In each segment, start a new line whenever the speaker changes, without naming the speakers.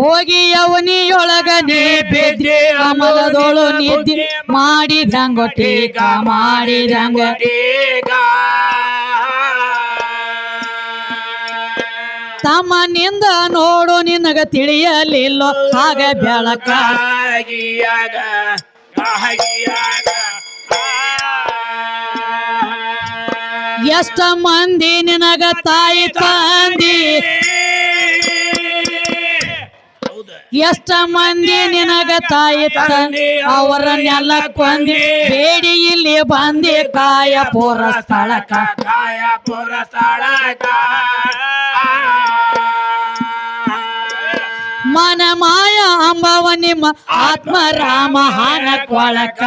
ಹೋಗಿ ಅವನಿಯೊಳಗ ನೀ ಬಿದ್ದಿ ಕಮಲದೋಳು ಮಾಡಿದಂಗೋ ಟೀಕ ಮಾಡಿದಂಗ ತಮ್ಮ ನಿಂದ ನೋಡು ನಿನಗ ತಿಳಿಯಲಿಲ್ಲೋ ಹಾಗ ಬೆಳಕ
ಆಗಿಯಾಗ ಆಗಿಯಾಗ
ಎಷ್ಟ ಮಂದಿ ನಿನಗ ತಾಯಿ ತಂದಿ? ಎಷ್ಟ ಮಂದಿ ನಿನಗ ತಾಯಿ ಅವರನ್ನೆಲ್ಲ ಕೊಂದಿ ಬೇಡಿ ಇಲ್ಲಿ ಬಂದಿ ಕಾಯ ಪೂರ ಸ್ಥಳಕ.
ಕಾಯ ಪೂರ ಸ್ಥಳಕ.
ಮನ ಮಾಯ ಅಂಬವ ನಿಮ್ಮ ಆತ್ಮ ರಾಮ ಹಾನ ಕೊಳಕ.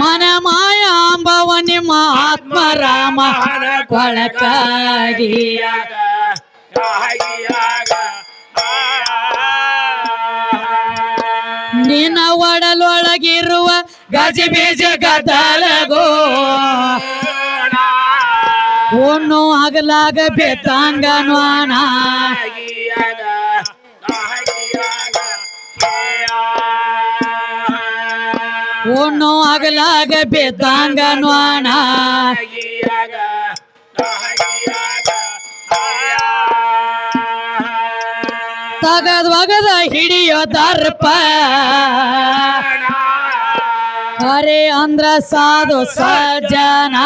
ಮನ ಮಾಯ ನಿಮ್ಮ ಆತ್ಮ ರಾಮ ಹಾನ ಕೊಳಕಾಗಿ ನಿನ್ನ ಒಡಲೊಳಗಿರುವ ಗಜಬೀಜ ಗದಲಗೋ ಉಣ್ಣು ಹಗಲಾಗ ಬೆತ್ತಂಗ ನ್ವಾಣ ಆಗಲಾಗ ಬೇತಾಂಗ ನ್ವಾಣ ತಗದ್ ಒಗದ ಹಿಡಿಯೋ ದರ್ಪ. ಅರೆ ಅಂದ್ರ ಸಾಧು ಸಜ್ಜನ.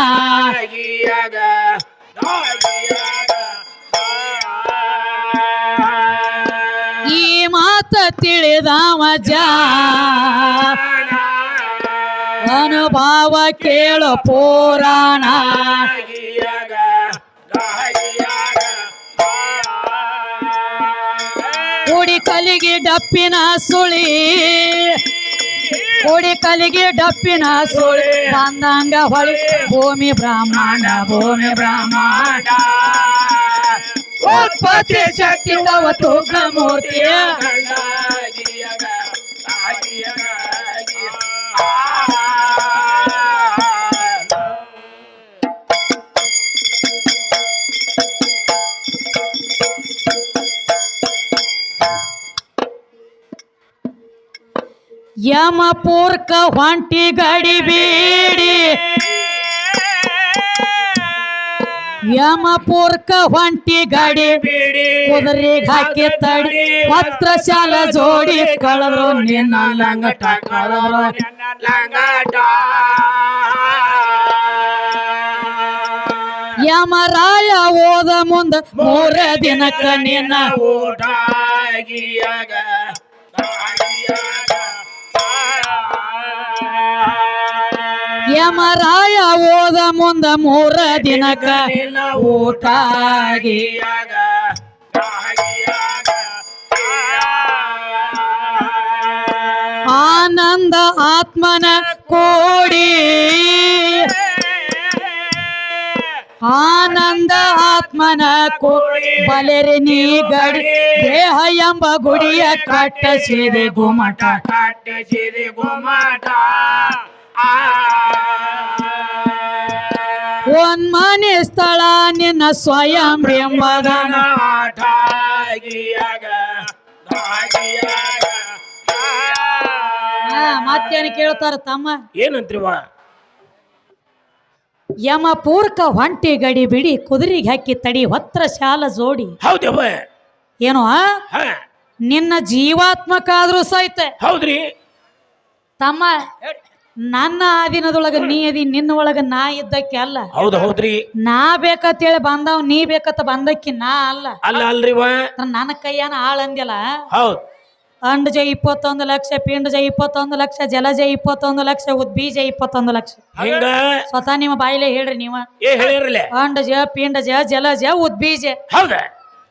ಈ ಮಾತ ತಿಳಿದವ ಜ ಅನುಭವ ಕೇಳು ಪುರಾಣ. ಕುಡಿ ಕಲಿಗೆ ಡಪ್ಪಿನ ಸುಳಿ. ಕುಡಿ ಕಲಿಗೆ ಡಪ್ಪಿನ ಸುಳಿ. ಬಂದಂಗ ಹೊಳಿ ಭೂಮಿ ಬ್ರಹ್ಮಾಂಡ ಭೂಮಿ ಬ್ರಹ್ಮಾಂಡ ಉತ್ಪತ್ತಿ ಶಕ್ತಿ ಮೂರ್ತಿಯ ಯಮಪೂರ್ಕ ಹೊಂಟಿ ಗಡಿ ಬೀಡಿ. ಯಮಪೂರ್ಕ ಹೊಂಟಿ ಗಡಿ ಕುದುರೆಗೆ ಹಾಕಿ ತಡಿ ಪತ್ರಶಾಲ ಜೋಡಿ ಕಳರು, ನಿನ್ನ ಲಂಗಟ ಕಳದ್ರು ಯಮರಾಯ ಓದ ಮುಂದ ಮೂರ ದಿನಕ್ಕ ನಿನ್ನ
ಊಟಾಗಿಯಾಗ
ಯಮರಾಯ ಓದ ಮುಂದ ಮೂರ ದಿನಕ ಊಟ ಆನಂದ ಆತ್ಮನ ಕೋಡಿ. ಆನಂದ ಆತ್ಮನ ಕೋಡಿ ಬಲೆರಿ ನೀ ಗಡಿ ದೇಹ ಎಂಬ ಗುಡಿಯ ಕಟ್ಟಸಿದೆ ಗುಮಟ.
ಕಟ್ಟಿಸಿರಿ ಗುಮ್ಮಟ
ಒನ್ಮನೆ ಸ್ಥಳ ನಿನ್ನ ಸ್ವಯಂ ಎಂಬದನ ಮತ್ತೇನ ಕೇಳ್ತಾರ ತಮ್ಮ?
ಏನಂತ್ರಿವ?
ಯಮ ಪೂರ್ಕ ಹೊಂಟಿ ಗಡಿ ಬಿಡಿ ಕುದುರೆಗೆ ಹಾಕಿ ತಡಿ ಹೊತ್ರ ಶಾಲ ಜೋಡಿ.
ಹೌದವ
ಏನೋ ನಿನ್ನ ಜೀವಾತ್ಮಕ ಜೀವಾತ್ಮಕ್ಕಾದ್ರೂ ಸಹಿತ.
ಹೌದ್ರಿ.
ತಮ್ಮ ನನ್ನ ಆದಿನದೊಳಗ ನೀ ಅದಿ ನಿನ್ನ ಒಳಗ ನಾ ಇದ್ದಕ್ಕೆ ಅಲ್ಲ.
ಹೌದು ಹೌದ್ರಿ.
ನಾ ಬೇಕಂತೇಳಿ ಬಂದವ್ ನೀ ಬೇಕತ್ತ ಬಂದಕ್ಕಿ ನಾ ಅಲ್ಲ.
ಅಲ್ಲ ಅಲ್ರಿ
ನನ್ನ ಕೈಯಾನ ಆಳ್ ಅಂದಿಲ್ಲ
ಹೌದ್.
ಅಂಡಜ ಇಪ್ಪತ್ತೊಂದು ಲಕ್ಷ ಪಿಂಡಜ ಇಪ್ಪತ್ತೊಂದು ಲಕ್ಷ ಜಲಜ ಇಪ್ಪತ್ತೊಂದು ಲಕ್ಷ ಉದ್ಬೀಜ ಇಪ್ಪತ್ತೊಂದು ಲಕ್ಷ.
ಹಿಂಗ?
ಸ್ವತಃ ನಿಮ್ಮ ಬಾಯಿಲೆ ಹೇಳ್ರಿ ನೀವ.
ಏ ಜ
ಅಂಡಜ ಪಿಂಡಜ ಜಲಜ ಉದ್ಬೀಜ.
ಹೌದ.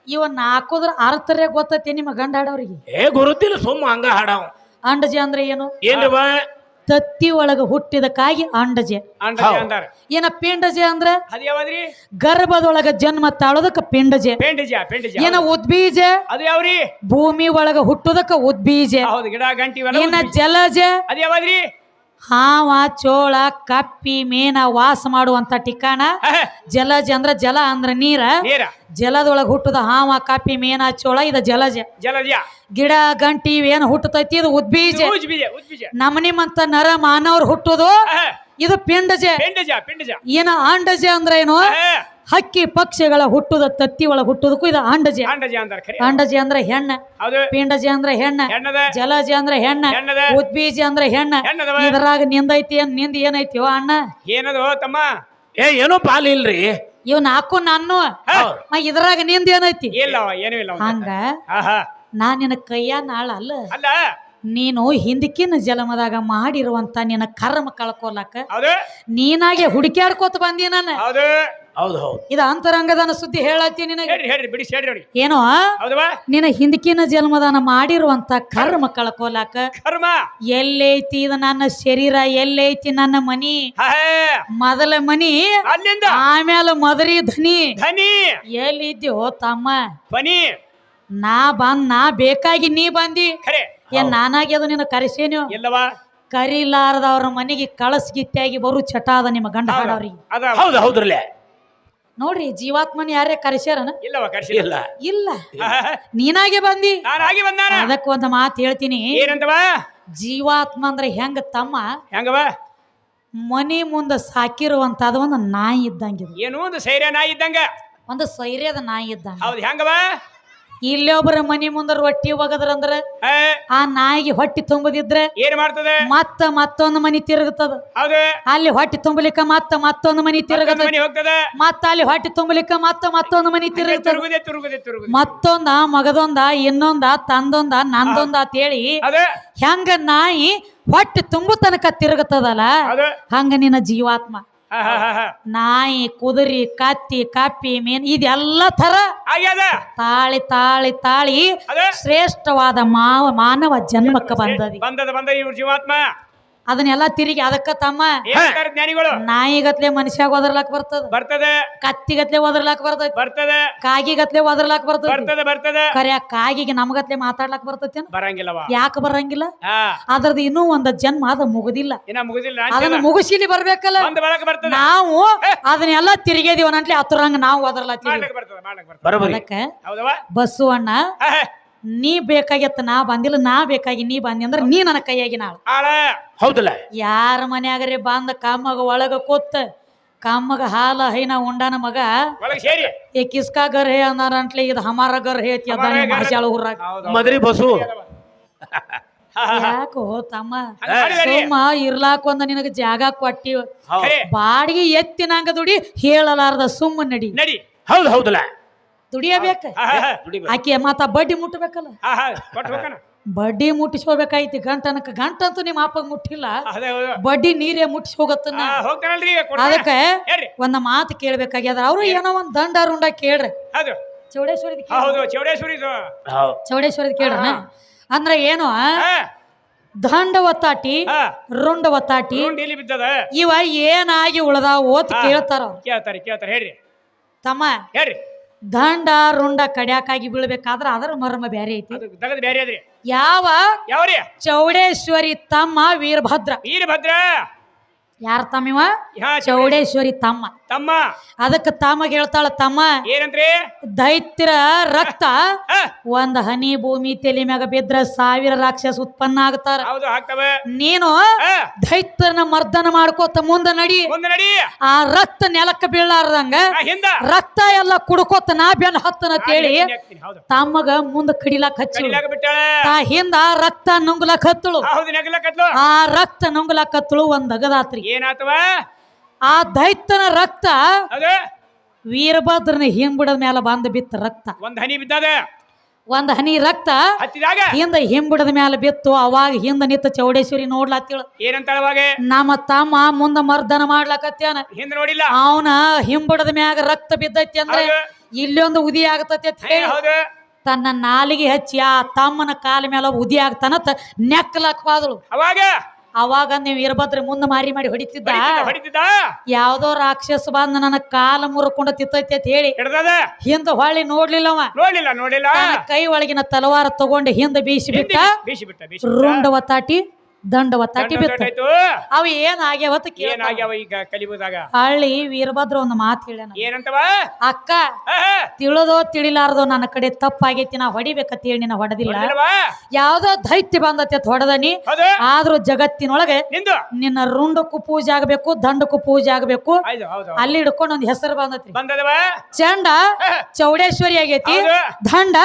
ಇವ ನಾಕೋದ್ರ ಅರ್ಥರೇ ಗೊತ್ತೈತಿ ನಿಮ್ಮ ಗಂಡ ಹಾಡವ್ರಿಗೆ
ಏ ಗುರುತಿಲ್ಲ ಸುಮ್ಮ ಹಂಗ ಹಾಡಾವ.
ಜ ಅಂದ್ರೆ ಏನು?
ಏನ್ರಿವ
ತತ್ತಿ ಒಳಗ ಹುಟ್ಟಿದ ಕಾಯಿ ಅಂಡಜ ಏನ ಪಿಂಡಜೆ ಅಂದ್ರ?
ಅದು ಯಾವದ್ರಿ
ಗರ್ಭದೊಳಗ ಜನ್ಮ ತಾಳೋದಕ್ಕ ಪಿಂಡಜೆ. ಏನ ಉದ್ಬೀಜ?
ಅದು ಯಾವ್ರಿ
ಭೂಮಿ ಒಳಗ ಹುಟ್ಟುದಕ್ಕ ಉದ್ಬೀಜ.
ಹೌದು ಗಿಡ ಗಂಟಿ ಇವೆಲ್ಲ
ಏನ
ಜಲಜೆ
ಜಲಜ?
ಅದ್ ಯಾವದ್ರಿ
ಹಾವ ಚೋಳ ಕಪ್ಪಿ ಮೇನ ವಾಸ ಮಾಡುವಂತ ಟಿಕಾಣ
ಜಲ
ಜಲಜ ಅಂದ್ರ ಜಲ ಅಂದ್ರ ನೀರ. ಜಲದೊಳಗ ಹುಟ್ಟದ ಹಾವ ಕಪ್ಪಿ ಮೇನ ಚೋಳ ಇದ ಜಲಜ.
ಜಲಜ.
ಗಿಡ ಗಂಟಿ ಏನು ಹುಟ್ಟತೈತಿ? ಇದು ಉದ್ಬೀಜ.
ಬೀಜ
ನಮನಿಮಂತ ನರ ಮಾನವ್ರು ಹುಟ್ಟುದು ಇದು ಪಿಂಡಜ.
ಪಿಂಡಜ ಪಿಂಡಜ.
ಏನ ಆಂಡಜ ಅಂದ್ರ ಏನು ಹಕ್ಕಿ ಪಕ್ಷಿಗಳ ಹುಟ್ಟುದ ತತ್ತಿ ಒಳಗೆ ಹುಟ್ಟುದಕ್ಕೂ ಇದು ಅಂಡಜಿ
ಅಂಡಜಿ ಅಂದ್ರೆ ಖರೆ
ಅಂಡಜ ಅಂದ್ರ ಹೆಣ್ಣ ಪಿಂಡಜಿ ಅಂದ್ರೆ ಹೆಣ್ಣ ಜಲಜಿ ಅಂದ್ರೆ ಹೆಣ್ಣ
ಹೆಣ್ಣದ.
ಅಂದ್ರೆ ಅಂದ್ರ ಹೆಣ್ಣ.
ಹೆಣ್ಣದವ
ಇದ್ರಾಗ ನಿಂದೈತಿ ಏನ್ನಿಂದ ಏನೈತಿ ಅಣ್ಣ?
ಏನದು ತಮ್ಮ? ಏ ಏನೋ ಪಾಲ್ ಇಲ್ರಿ.
ಇವ್ ನಾಕು ನಾನು
ಹೌದ್.
ಮ ಇದ್ರಾಗ ನಿಂದ ಏನೈತಿ?
ಏನೂ ಇಲ್ಲ ಅವ್ನ್ಗೆ.
ಹಂಗ?
ಆಹಾ
ನಾ ನಿನ್ನ ಕೈಯ ನಾಳ ಅಲ್ಲ.
ಅಲ್ಲ.
ನೀನು ಹಿಂದಕ್ಕಿನ ಜಲಮದಾಗ ಮಾಡಿರುವಂತ ನಿನ್ನ ಕರ್ಮ ಕಳ್ಕೊಲಕ
ಹೌದು.
ನೀನಾಗೆ ಹುಡುಕ್ಯಾಡ್ಕೋತ ಬಂದಿ ನಾನು.
ಹೌದು. ಹೌದು ಹೌದು.
ಇದು ಅಂತರಂಗದನ ಸುದ್ದಿ ಹೇಳತ್ತಿ ನಿನಗೆ.
ಹೇಳ್ರಿ ಹೇಳ್ರಿ ಬಿಡಿಸಿ ಹೇಳ್ರಿ
ಏನೋ
ಹೌದವಾ?
ನಿನ್ನ ಹಿಂದಕಿನ ಜನ್ಮದಾನ ಮಾಡಿರುವಂತ ಕರ್ಮ ಕಳ್ಕೊಲಾಕ
ಕರ್ಮ.
ಎಲ್ಲೈತಿ ಇದು ನನ್ನ ಶರೀರ ಎಲ್ಲೈತಿ ನನ್ನ ಮನಿ. ಮೊದಲ ಮನಿ
ಅಲ್ಲಿಂದ.
ಆಮೇಲೆ ಮದರಿ ಧನಿ.
ಧನಿ.
ಹೋ ತಮ್ಮ?
ಬನಿ
ನಾ ಬಂದ್ ನಾ ಬೇಕಾಗಿ ನೀ ಬಂದಿ.
ಖರೆ.
ಏನ್ ನಾನಾಗಿ ಅದು ನಿನ್ನ ಕರೆಸೇನು?
ಇಲ್ಲವಾ?
ಕರಿಲಾರದವ್ರ ಮನೆಗೆ ಕಳಸ್ಗಿತ್ಯಾಗಿ ಬರು ಚಟ ಅದ ನಿಮ್ಮ ಗಂಡ ಹಾಡವ್ರಿಗೆ.
ಹೌದು ಹೌದ್ರಲ್ಲೇ.
ನೋಡ್ರಿ ಜೀವಾತ್ಮನ ಯಾರೇ ಕರೆಸ್ಯಾರನ?
ಇಲ್ಲವ ಕರ್ಸಿಲ್ಲ. ಇಲ್ಲ.
ಇಲ್ಲ. ನೀನಾಗೆ ಬಂದಿ?
ನಾನಾಗಿ ಬಂದಾನ?
ಅದಕ್ಕೆ ಒಂದು ಮಾತು ಹೇಳ್ತೀನಿ.
ಏನಂತವ?
ಜೀವಾತ್ಮ ಅಂದ್ರೆ ಹೆಂಗ ತಮ್ಮ?
ಹೆಂಗವ?
ಮನಿ ಮುಂದ ಸಾಕಿರುವಂತ ಒಂದು ನಾಯಿ ಇದ್ದಂಗೆ
ಏನು ಒಂದು ಸೈರ್ಯ ನಾಯಿ ಇದ್ದಂಗ.
ಒಂದು ಸೈರ್ಯದ ನಾಯಿ ಇದ್ದಂಗ.
ಹೌದು ಹೆಂಗವ?
ಇಲ್ಲೊಬ್ರ ಮನಿ ಮುಂದ ರೊಟ್ಟಿ ಒಗದ್ರಂದ್ರ
ಆ,
ಆ ನಾಯಿಗೆ ಹೊಟ್ಟಿ ತುಂಬದಿದ್ರೆ
ಏನ್ ಮಾಡ್ತದೆ?
ಮತ್ತ ಮತ್ತೊಂದು ಮನಿ ತಿರುಗುತ್ತದ ಅಲ್ಲಿ ಹೊಟ್ಟಿ ತುಂಬಲಿಕ್ಕ ಮತ್ತ ಮತ್ತೊಂದು ಮನಿ ತಿರುಗದ ಮತ್ತ ಅಲ್ಲಿ ಹೊಟ್ಟಿ ತುಂಬಲಿಕ್ಕ ಮತ್ತ ಮತ್ತೊಂದು ಮನಿ ತಿರುಗುತ್ತದ ಮತ್ತೊಂದ ಮಗದೊಂದ ಇನ್ನೊಂದ ತಂದೊಂದ ನಂದೊಂದ ಅಂತೇಳಿ ಹೆಂಗ ನಾಯಿ ಹೊಟ್ಟಿ ತುಂಬು ತನಕ ತಿರುಗುತ್ತದಲ್ಲ ಹಂಗ ನಿನ್ನ ಜೀವಾತ್ಮ. ನಾಯಿ ಕುದುರಿ ಕತ್ತಿ ಕಪ್ಪಿ ಮೀನ್ ಇದೆಲ್ಲ ತರ ತಾಳಿ ತಾಳಿ ತಾಳಿ
ಅದ.
ಶ್ರೇಷ್ಠವಾದ ಮಾವ ಮಾನವ ಜನ್ಮಕ್ಕೆ ಬಂದದಿ
ಬಂದದ ಬಂದ ಇವ್ರ ಜೀವಾತ್ಮ.
ಅದನ್ನೆಲ್ಲ ತಿರುಗಿ ಅದಕ್ಕ ತಮ್ಮ
ಜ್ಞಾನಿಗಳು?
ನಾಯಿಗತ್ಲೆ ಮನುಷ್ಯಾಗ ಒದರ್ಲಾಕ್ ಬರ್ತದ.
ಬರ್ತದೆ.
ಕತ್ತಿಗತ್ಲೆ ಒದರ್ಲಾಕ್ ಬರ್ತದೆ
ಬರ್ತದೆ.
ಕಾಗಿಗತ್ಲೆ ಒದರ್ಲಾಕ್
ಬರ್ತದೆ ಬರ್ತದೆ
ಬರ್ತದೆ. ಕರೆ ಕಾಗಿಗೆ ನಮಗತ್ಲೆ ಮಾತಾಡ್ಲಾಕ್ ಬರ್ತೈತಿ
ಬರಂಗಿಲ್ಲ
ಯಾಕೆ ಬರಂಗಿಲ್ಲ?
ಹಾ.
ಅದ್ರದ್ದು ಇನ್ನೂ ಒಂದ ಜನ್ಮ ಅದ ಮುಗುದಿಲ್ಲ.
ಇನ್ನ ಮುಗುದಿಲ್ಲ
ಅದನ್ನ ಮುಗಿಸಿಲಿ ಬರ್ಬೇಕಲ್ಲ?
ಬಂದ ಬಳಕ ಬರ್ತದೆ.
ನಾವು ಅದನ್ನೆಲ್ಲ ತಿರುಗೇದಿವ್ ನಂಟ್ಲಿ ಹತ್ತರಂಗ ನಾವು ಒದರ್ಲಾತೀವಿ ಬಸ್ಸು ಅಣ್ಣ. ನೀ ಬೇಕಾಗಿತ್ತ ನಾ ಬಂದಿಲ್ಲ ನಾ ಬೇಕಾಗಿ ನೀ ಬಂದಿ ಅಂದ್ರೆ ನೀ ನನ್ನ ಕೈಯಾಗಿ ನಾಳು.
ಹೌದಲ್ಲ?
ಯಾರ ಮನ್ಯಾಗರೆ ಬಂದ ಕಾಮಗ ಒಳಗ ಕೂತ್ ಕಾಮಗ ಹಾಲ ಹೈನ ಉಂಡಾನ ಮಗ
ಈ
ಏ ಕಿಸ್ಕಾ ಗರ್ ಹೇ ಅಂದಾರ ಅಂಟ್ಲಿ ಇದು ಹಮಾರ ಗರ್ ಹೇ ಅತಿ ಅದ ನಿಮ್ಮ ಭಾಷಾಳ ಊರಾಗ.
ಮದ್ರಿ ಬಸು.
ಯಾಕೋ ತಮ್ಮ. ಸುಮ್ಮ ಇರ್ಲಾಕ ಒಂದ ನಿನಗ ಜಾಗ
ಕೊಟ್ಟಿವ.
ಬಾಡಿಗೆ ಎತ್ತಿನಂಗ ದುಡಿ ಹೇಳಲಾರ್ದ ಸುಮ್ಮ ನಡಿ.
ನಡಿ. ಹೌದು ಹೌದಲ್ಲ?
ದುಡಿಯಬೇಕ ಆಕೆ ಮಾತ ಬಡ್ಡಿ ಮುಟ್ಟಬೇಕಲ್ಲ? ಬಡ್ಡಿ ಮುಟ್ಟಿಸ್ಕೋಬೇಕಾಯ್ತಿ ಗಂಟನಕ ಗಂಟಂತೂ ನಿಮ್ಮ ಅಪ್ಪ ಮುಟ್ಟಿಲ್ಲ. ಬಡ್ಡಿ ನೀರೇ ಮುಟ್ಟಿಸಿ
ಹೋಗತ್ತ
ಅದಕ್ಕೆ ಒಂದ್ ಮಾತು ಕೇಳ್ಬೇಕಾಗ್ಯದ ಅವ್ರು ಏನೋ ಒಂದ್ ದಂಡ ರುಂಡ ಕೇಳ್ರಿ.
ಹೌದು.
ಚೌಡೇಶ್ವರಿ ಚೌಡೇಶ್ವರಿ ಕೇಳ್ರನ ಅಂದ್ರ ಏನು?
ಹಾ,
ದಂಡ ಒತ್ತಾಟಿ. ರುಂಡ ಒತ್ತಾಟಿ
ಉಂಡ್ ಇಲ್ಲಿ ಬಿದ್ದದ?
ಇವ ಏನಾಗಿ ಉಳ್ದಾವ ಓತ್. ಕೇಳ್ತಾರೆ
ಕೇಳ್ತಾರೆ. ಹೇಳ್ರಿ.
ತಮ್ಮ
ಹೇಳ್ರಿ.
ದಂಡ ರುಂಡ ಕಡ್ಯಾಕಾಗಿ ಬೀಳ್ಬೇಕಾದ್ರ ಅದರ ಮರ್ಮ ಬ್ಯಾರೆ ಐತಿ.
ತಗದ್ ಬೇರೆ ಅದ್ರಿ.
ಯಾವ
ಯಾವ್ರಿ?
ಚೌಡೇಶ್ವರಿ ತಮ್ಮ ವೀರಭದ್ರ.
ವೀರಭದ್ರ?
ಯಾರ ತಮ್ಮ ಇವ
ಹಾ
ಚೌಡೇಶ್ವರಿ ತಮ್ಮ.
ತಮ್ಮ.
ಅದಕ್ಕೆ ತಮಗೆ ಹೇಳ್ತಾಳ ತಮ್ಮ
ಏನಂದ್ರಿ
ದೈತ್ಯರ ರಕ್ತ ಒಂದ್ ಹನಿ ಭೂಮಿ ತಲೆ ಮ್ಯಾಗ ಬಿದ್ರ ಸಾವಿರ ರಾಕ್ಷಸ ಉತ್ಪನ್ನ ಆಗ್ತಾರ. ನೀನು
ದೈತ್ಯನ
ದೈತ್ಯರನ್ನ ಮರ್ದನ ಮಾಡ್ಕೋತ ಮುಂದ ನಡಿ.
ನಡಿ.
ಆ ರಕ್ತ ನೆಲಕ್ಕೆ ಬೀಳಾರ್ದಂಗ ರಕ್ತ ಎಲ್ಲ ಕುಡ್ಕೋತ ನಾ ಬೆನ್ ಹತ್ತನ
ಹೌದು.
ತಮ್ಮಗ ಮುಂದ ಕಡಿಲಾಕ್ ಹಚ್ಚಿ.
ಆ
ತಾ ಹಿಂದ ರಕ್ತ ನುಂಗ್ಲಾಕ್ ಹತ್ತಳು. ಆ ರಕ್ತ ನುಂಗ್ಲಾಕ್ ಹತ್ತಳು ಒಂದ್ ಅಗದಾತ್ರಿ.
ಏನಾತವ?
ಆ ದೈತ್ಯನ ರಕ್ತ ವೀರಭದ್ರನ ಹಿಂಬಿಡದ ಮ್ಯಾಲ ಬಂದ ಬಿತ್ತ ರಕ್ತ.
ಒಂದ್ ಹನಿ ಬಿದ್ದದ.
ಒಂದ್ ಹನಿ ರಕ್ತ
ಹತ್ತಿದಾಗ.
ಹಿಂದ ಹಿಂಬಿಡದ ಮ್ಯಾಲ ಬಿತ್ತು. ಅವಾಗ ಹಿಂದ ನಿಂತ ಚೌಡೇಶ್ವರಿ ನೋಡ್ಲಾತಿಳು
ಏನಂತ
ನಮ್ಮ ತಮ್ಮ ಮುಂದ ಮರ್ದನ ಮಾಡ್ಲಾಕತ್ಯಾನ.
ಹಿಂದ ನೋಡಿಲ್ಲ.
ಅವನ ಹಿಂಬಿಡದ ಮ್ಯಾಗ ರಕ್ತ ಬಿದ್ದೈತಿ ಅಂದ್ರೆ ಇಲ್ಲೊಂದು ಉದಿ ಆಗತೈತಿ ತನ್ನ ನಾಲಿಗೆ ಹಚ್ಚಿ ಆ ತಮ್ಮನ ಕಾಲ ಮೇಲೆ ಉದಿ ಆಗ್ತಾನತ್ತ ನೆಕ್ಕಲಾಕ್ ಹೋದಳು
ಅವಾಗ?
ಅವಾಗ ನೀವು ಇರ್ಬದ್ರಿ ಮುಂದ ಮಾರಿ ಮಾಡಿ ಹೊಡಿತಿದ್ದ?
ಹೊಡಿತಿದ್ದ, ಹೊಡಿತಿದ್ದ?
ಯಾವ್ದೋ ರಾಕ್ಷಸ ಬಂದ್ ನನ್ನ ಕಾಲ ಮುರ್ಕೊಂಡು ತಿತ್ತೈತಿ ಅಂತ ಹೇಳಿ ಹಿಂದ ಹೊಳ್ಳಿ ನೋಡ್ಲಿಲ್ಲವ
ನೋಡ್ಲಿಲ್ಲ ನೋಡಿಲ್ಲ
ಕೈ ಒಳಗಿನ ತಲವಾರ ತಗೊಂಡು ಹಿಂದ ಬೀಸಿ ಬಿಟ್ಟ
ಬೀಸಿ ಬಿಟ್ಟ
ರುಂಡ ಒತ್ತಾಟಿ ದಂಡವ ಬಿತ್ತ. ಅವ ಏನ್ ಆಗ್ಯಾವತ್ತ ಕೇಳ
ಏನಾಗ್ಯಾವ ಈಗ ಕಲಿಬೋದಾಗ
ಹಳ್ಳಿ ವೀರಭದ್ರ ಒಂದು ಮಾತು ಹೇಳ್ಯಾನ
ಏನಂತವ?
ಅಕ್ಕ. ತಿಳಿದೋ ತಿಳಿಲಾರ್ದೋ ನನ್ನ ಕಡೆ ತಪ್ಪಾಗೈತಿ ನಾ ಹೊಡಿಬೇಕಂತ ಹೇಳಿ ನಿನ್ನ ಹೊಡೆದಿಲ್ಲ? ಯಾವ್ದೋ ದೈತ್ಯ ಬಂದತ್ತೆ ಹೊಡೆದನಿ. ಆದ್ರೂ ಜಗತ್ತಿನೊಳಗೆ ನಿನ್ನ ರುಂಡಕ್ಕೂ ಪೂಜೆ ಆಗ್ಬೇಕು ದಂಡಕ್ಕೂ ಪೂಜೆ ಆಗ್ಬೇಕು. ಅಲ್ಲಿ ಹಿಡ್ಕೊಂಡು ಒಂದ್ ಹೆಸರು ಬಂದತ್ರಿ. ಚಂಡ ಚೌಡೇಶ್ವರಿ ಆಗೈತಿ ದಂಡ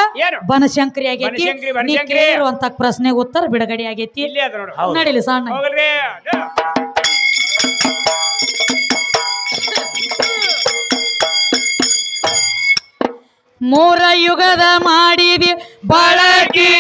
ಬನಶಂಕರಿ ಆಗೈತಿ. ನೀ. ಕೇಳಿರುವಂತ ಪ್ರಶ್ನೆಗೆ ಉತ್ತರ ಬಿಡುಗಡೆ ಆಗೈತಿ.
ಇಲ್ಲಿ ಅದ ನೋಡು
ನಡಿಲಿ ಸಣ್ಣ
ಹೋಗಲ್ರಿ
ಮೂರ ಯುಗದ ಮಾಡಿದಿ ಬಳಗಿ